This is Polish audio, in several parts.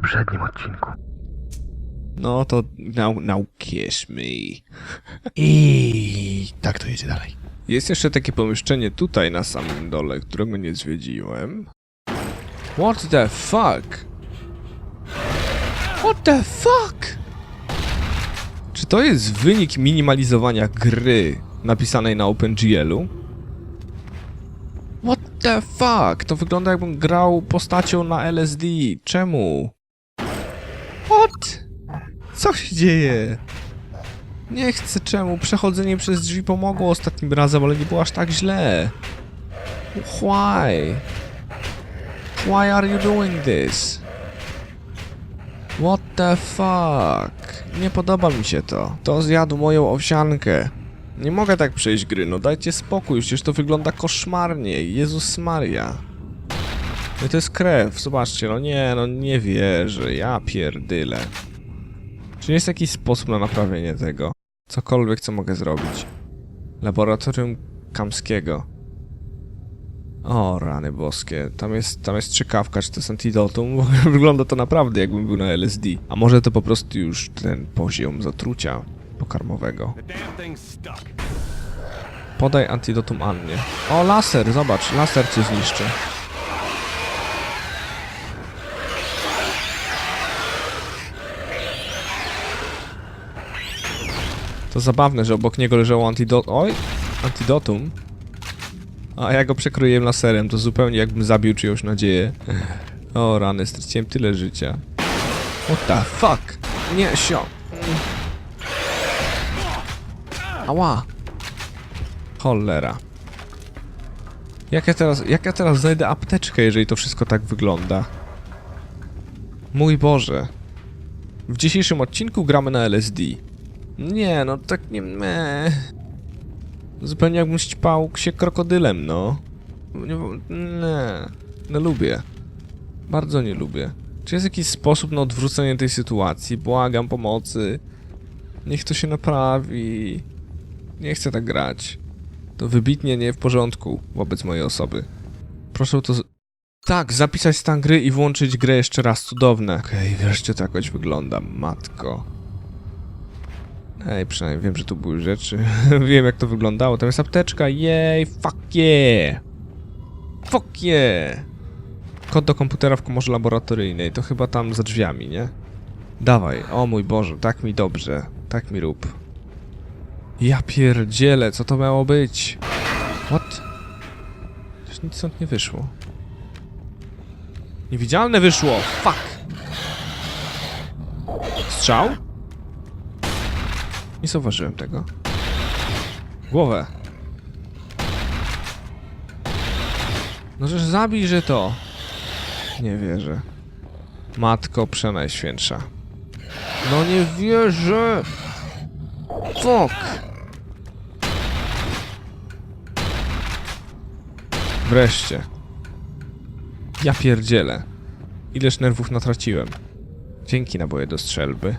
poprzednim odcinku. No to now, now kiss me. I tak to jedzie dalej. Jest jeszcze takie pomieszczenie tutaj na samym dole, którego nie zwiedziłem. What the fuck? What the fuck? Czy to jest wynik minimalizowania gry napisanej na OpenGL-u? What the fuck? To wygląda jakbym grał postacią na LSD. Czemu? Co się dzieje? Nie chcę czemu. Przechodzenie przez drzwi pomogło ostatnim razem, ale nie było aż tak źle. Why? Why are you doing this? What the fuck? Nie podoba mi się to. To zjadł moją owsiankę. Nie mogę tak przejść gry, no dajcie spokój, przecież to wygląda koszmarnie. Jezus Maria. No to jest krew, zobaczcie, no nie, no nie wierzę, ja pierdyle. Czy jest jakiś sposób na naprawienie tego? Cokolwiek, co mogę zrobić. Laboratorium Kamskiego. O, rany boskie. Tam jest, tam jest czekawka, czy to jest antidotum. Wygląda to naprawdę, jakbym był na LSD. A może to po prostu już ten poziom zatrucia pokarmowego. Podaj antidotum Annie. O, laser, zobacz, laser cię zniszczy. To zabawne, że obok niego leżało antidotum. Oj, antidotum. A ja go przekroiłem laserem, to zupełnie jakbym zabił czyjąś nadzieję. O rany, straciłem tyle życia. What the fuck? Nie, sio. Ała. Cholera. Jak ja teraz, jak ja teraz znajdę apteczkę, jeżeli to wszystko tak wygląda? Mój Boże. W dzisiejszym odcinku gramy na LSD. Nie, no tak nie... Me. Zupełnie jakbym ścipał się krokodylem, no. Nie, nie, nie lubię. Bardzo nie lubię. Czy jest jakiś sposób na odwrócenie tej sytuacji? Błagam pomocy. Niech to się naprawi. Nie chcę tak grać. To wybitnie nie w porządku wobec mojej osoby. Proszę to. Tak, zapisać stan gry i włączyć grę jeszcze raz. Cudowne. Okej, wreszcie to jakoś wygląda, matko. Ej, przynajmniej wiem, że tu były rzeczy. wiem, jak to wyglądało. Tam jest apteczka. Jej, fuck yeah. Fuck yeah. Kod do komputera w komorze laboratoryjnej. To chyba tam za drzwiami, nie? Dawaj. O mój Boże, tak mi dobrze. Tak mi rób. Ja pierdzielę, co to miało być? What? Przecież nic stąd nie wyszło. Niewidzialne wyszło! Fuck! Strzał? Nie zauważyłem tego. Głowę. No żeż zabijże to. Nie wierzę. Matko Przenajświętsza. No nie wierzę! Fuck! Wreszcie. Ja pierdzielę. Ileż nerwów natraciłem. Dzięki naboje do strzelby.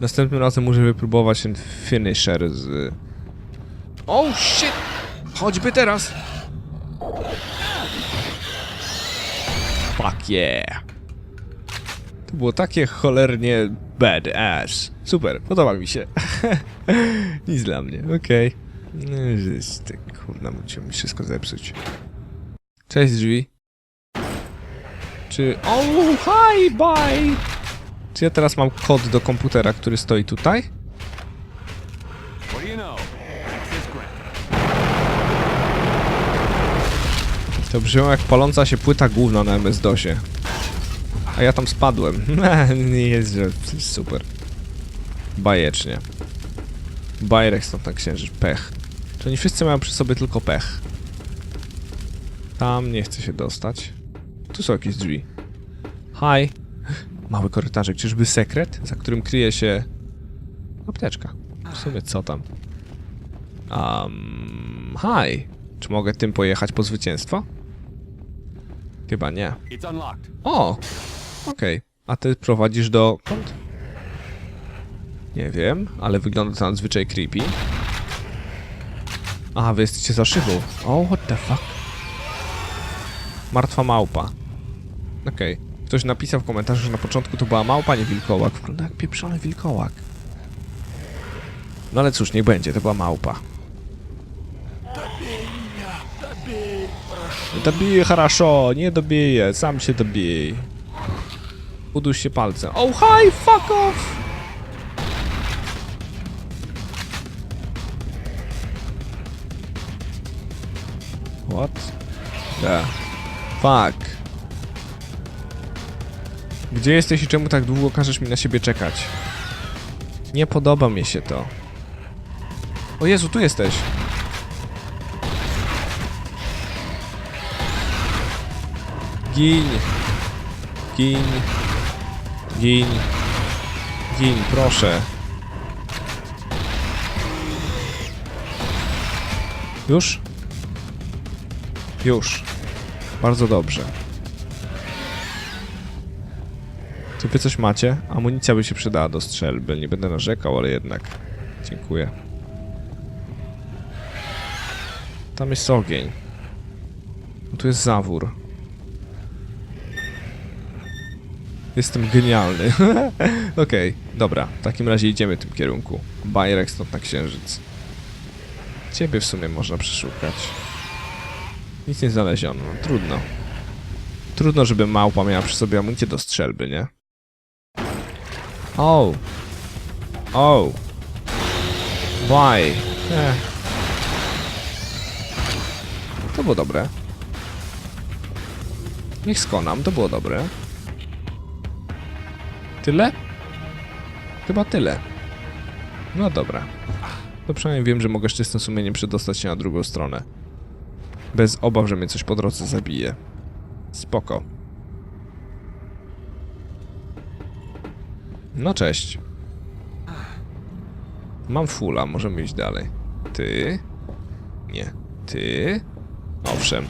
Następnym razem muszę wypróbować ten finisher z... Oh shit! Choćby teraz! Fuck yeah! To było takie cholernie badass. Super, podoba mi się. Nic dla mnie, okej. No, żeś ty, kurna, musiał mi wszystko zepsuć. Cześć drzwi. Czy... Oh, hi, bye! Czy ja teraz mam kod do komputera, który stoi tutaj? To brzmią jak paląca się płyta główna na MS-DOSie. A ja tam spadłem. Nie jest, że super. Bajecznie. Bajerek stąd na księżyc. Pech. Czy oni wszyscy mają przy sobie tylko pech? Tam nie chcę się dostać. Tu są jakieś drzwi. Hi. Mały korytarzyk. Czyżby sekret, za którym kryje się... Apteczka. W sumie co tam? Um, hi. Czy mogę tym pojechać po zwycięstwo? Chyba nie. O! Okej. A ty prowadzisz do... Nie wiem, ale wygląda to nadzwyczaj creepy. Aha, wy jesteście za szybą. O, what the fuck? Martwa małpa. Okej. Ktoś napisał w komentarzu, że na początku to była małpa, nie wilkołak. Wygląda jak pieprzony wilkołak. No ale cóż, niech będzie, to była małpa. Dobiję хорошо, nie dobiję, sam się dobiję. Uduś się palcem. Oh hi, fuck off! What? Da. Fuck. Gdzie jesteś i czemu tak długo każesz mi na siebie czekać? Nie podoba mi się to. O Jezu, tu jesteś. Gin. Gin. Gin. Gin, proszę. Już? Już. Bardzo dobrze. Czy wy coś macie? Amunicja by się przydała do strzelby. Nie będę narzekał, ale jednak. Dziękuję. Tam jest ogień. Tu jest zawór. Jestem genialny. Okej, dobra. W takim razie idziemy w tym kierunku. Bajrek stąd na księżyc. Ciebie w sumie można przeszukać. Nic nie znaleziono. No, trudno. Trudno, żeby małpa miała przy sobie amunicję do strzelby, nie? O! O! Why? Eh. To było dobre. Niech skonam, to było dobre. Tyle? Chyba tyle. No dobra. To przynajmniej wiem, że mogę z czystym sumieniem przedostać się na drugą stronę. Bez obaw, że mnie coś po drodze zabije. Spoko. No cześć. Mam fula, możemy iść dalej. Ty? Nie. Ty? Owszem.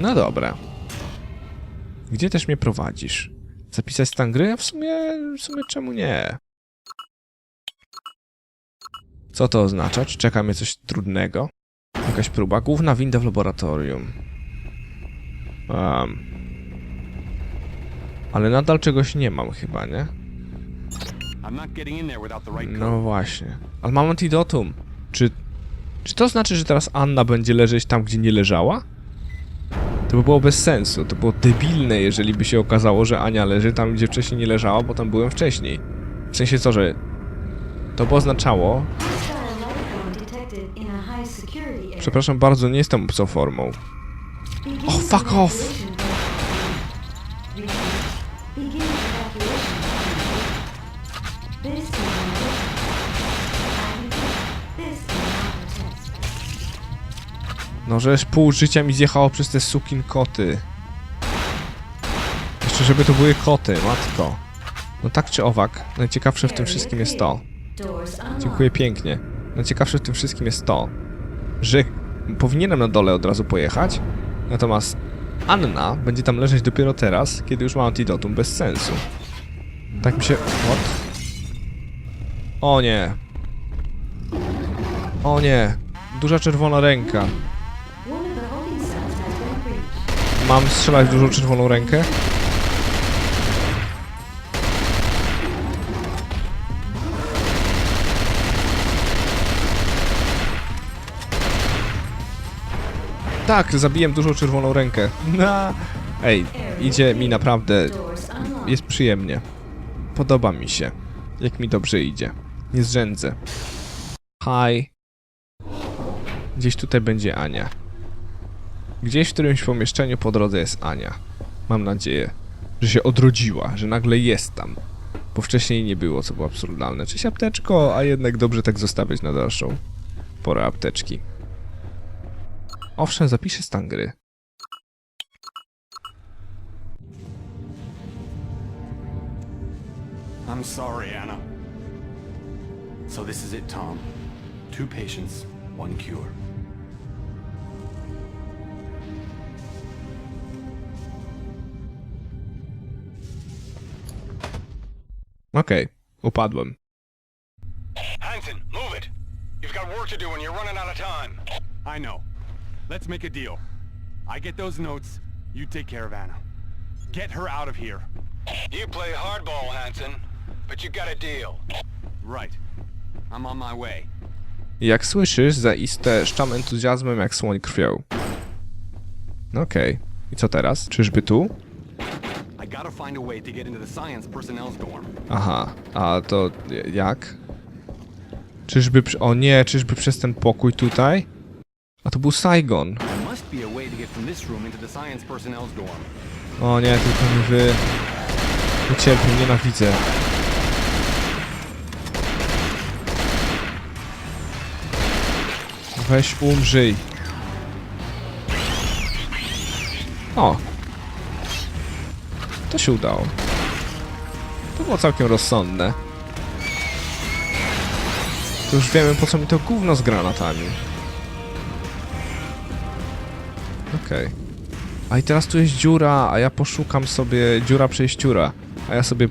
No dobra. Gdzie też mnie prowadzisz? Zapisać stan gry? W sumie, w sumie czemu nie? Co to oznacza? Czy czeka mnie coś trudnego? Jakaś próba? Główna winda w laboratorium. Um. Ale nadal czegoś nie mam chyba, nie? No właśnie. Ale mam antidotum. Czy... Czy to znaczy, że teraz Anna będzie leżeć tam, gdzie nie leżała? To by było bez sensu. To było debilne, jeżeli by się okazało, że Ania leży tam, gdzie wcześniej nie leżała, bo tam byłem wcześniej. W sensie co, że... To by oznaczało... Przepraszam bardzo, nie jestem. Begin Oh, fuck off. No, żeż pół życia mi zjechało przez te sukin koty. Jeszcze żeby to były koty, matko. No tak czy owak, najciekawsze w tym wszystkim jest to. Dziękuję pięknie. Najciekawsze w tym wszystkim jest to, że powinienem na dole od razu pojechać, natomiast Anna będzie tam leżeć dopiero teraz, kiedy już ma antidotum bez sensu. Tak mi się... What? O nie. O nie. Duża czerwona ręka. Mam strzelać w dużą czerwoną rękę? Tak, zabiłem dużą czerwoną rękę. Na. Ej, idzie mi naprawdę. Jest przyjemnie. Podoba mi się. Jak mi dobrze idzie. Nie zrzędzę. Hi. Gdzieś tutaj będzie Ania. Gdzieś w którymś pomieszczeniu po drodze jest Ania. Mam nadzieję, że się odrodziła, że nagle jest tam. Bo wcześniej nie było, co było absurdalne. Cześć apteczko, a jednak dobrze tak zostawiać na dalszą porę apteczki. Owszem, zapiszę stan gry. I'm sorry, Anna. So this is it, Tom. Two patients, one cure. Okej, upadłem. Hanson, move it. You've got work to do and you're running out of time. I know. Let's make a deal. I get those notes, you take care of Anna. Get her out of here. You play hardball, Hanson, but you got a deal. Right. I'm on my way. Jak słyszysz, zaiste szczam entuzjazmem jak słoń krwią. Okej. I co teraz? Czyżby tu? Aha, a to jak? Czyżby przy... O nie, czyżby przez ten pokój tutaj? A to był Saigon. O nie, tylko nie wy... Nie cierpię, nienawidzę. Weź umrzyj. O. To się udało. To było całkiem rozsądne. To już wiemy po co mi to gówno z granatami. Okej. A i teraz tu jest dziura, a ja poszukam sobie dziura przejściura. A ja sobie,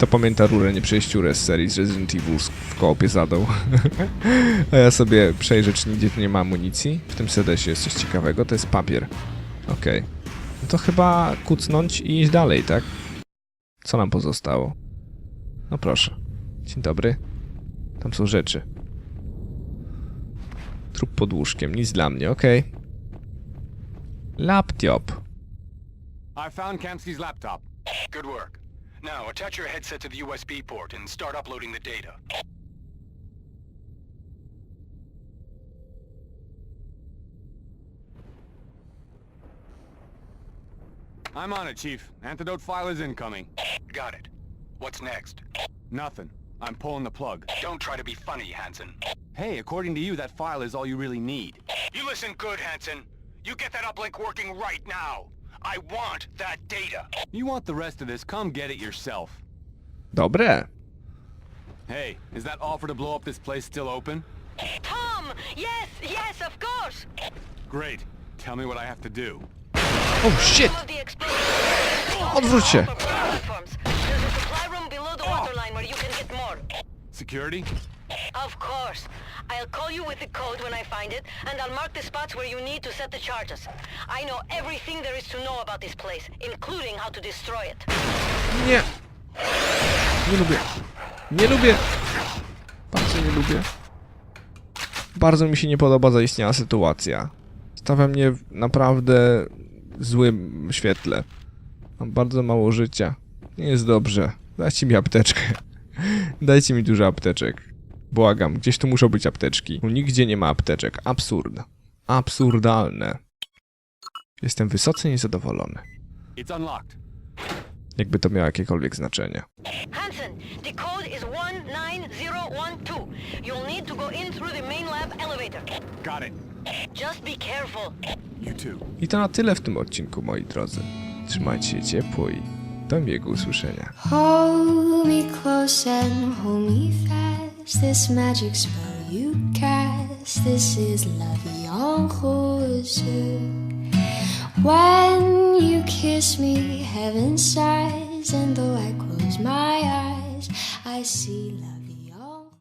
kto pamięta rurę nie przejściurę z serii z Resident Evil w kołopie zadał. a ja sobie przejrzę, czy nigdzie tu nie ma amunicji. W tym sedesie jest coś ciekawego, to jest papier. Okej. No to chyba kucnąć i iść dalej, tak? Co nam pozostało? No proszę. Dzień dobry. Tam są rzeczy. Trup pod łóżkiem, nic dla mnie, okej. Laptop. I found laptop. Good work. Now, attach your headset to the USB port and start uploading the data. I'm on it, Chief. Antidote file is incoming. Got it. What's next? Nothing. I'm pulling the plug. Don't try to be funny, Hanson. Hey, according to you, that file is all you really need. You listen good, Hanson. You get that uplink working right now. I want that data. You want the rest of this, come get it yourself. Dobre. Hey, is that offer to blow up this place still open? Tom! Yes, yes, of course! Great. Tell me what I have to do. Oh shit! Some of the explosives Odwróć oh, się. for platforms. There's a supply room below the waterline where you can get more. Security? Of course. I'll call you with the code when I find it, and I'll mark the spots where you need to set the charges. I know everything there is to know about this place, including how to destroy it. Nie. Nie lubię. Nie lubię. Bardzo nie lubię. Bardzo mi się nie podoba zaistniała sytuacja. Stawia mnie w naprawdę złym świetle. Mam bardzo mało życia. Nie jest dobrze. Dajcie mi apteczkę. Dajcie mi dużo apteczek. Błagam, gdzieś tu muszą być apteczki. Tu nigdzie nie ma apteczek. Absurd. Absurdalne. Jestem wysoce niezadowolony. It's unlocked. Jakby to miało jakiekolwiek znaczenie. Hansen, the code is 19012. You'll need to go in through the main lab elevator. Got it. Just be careful. You too. I to na tyle w tym odcinku, moi drodzy. Trzymajcie się ciepło i do miłego usłyszenia. Hold me close and hold me fast. This magic spell you cast. This is la vie en. When you kiss me, heaven sighs, and though I close my eyes, I see love.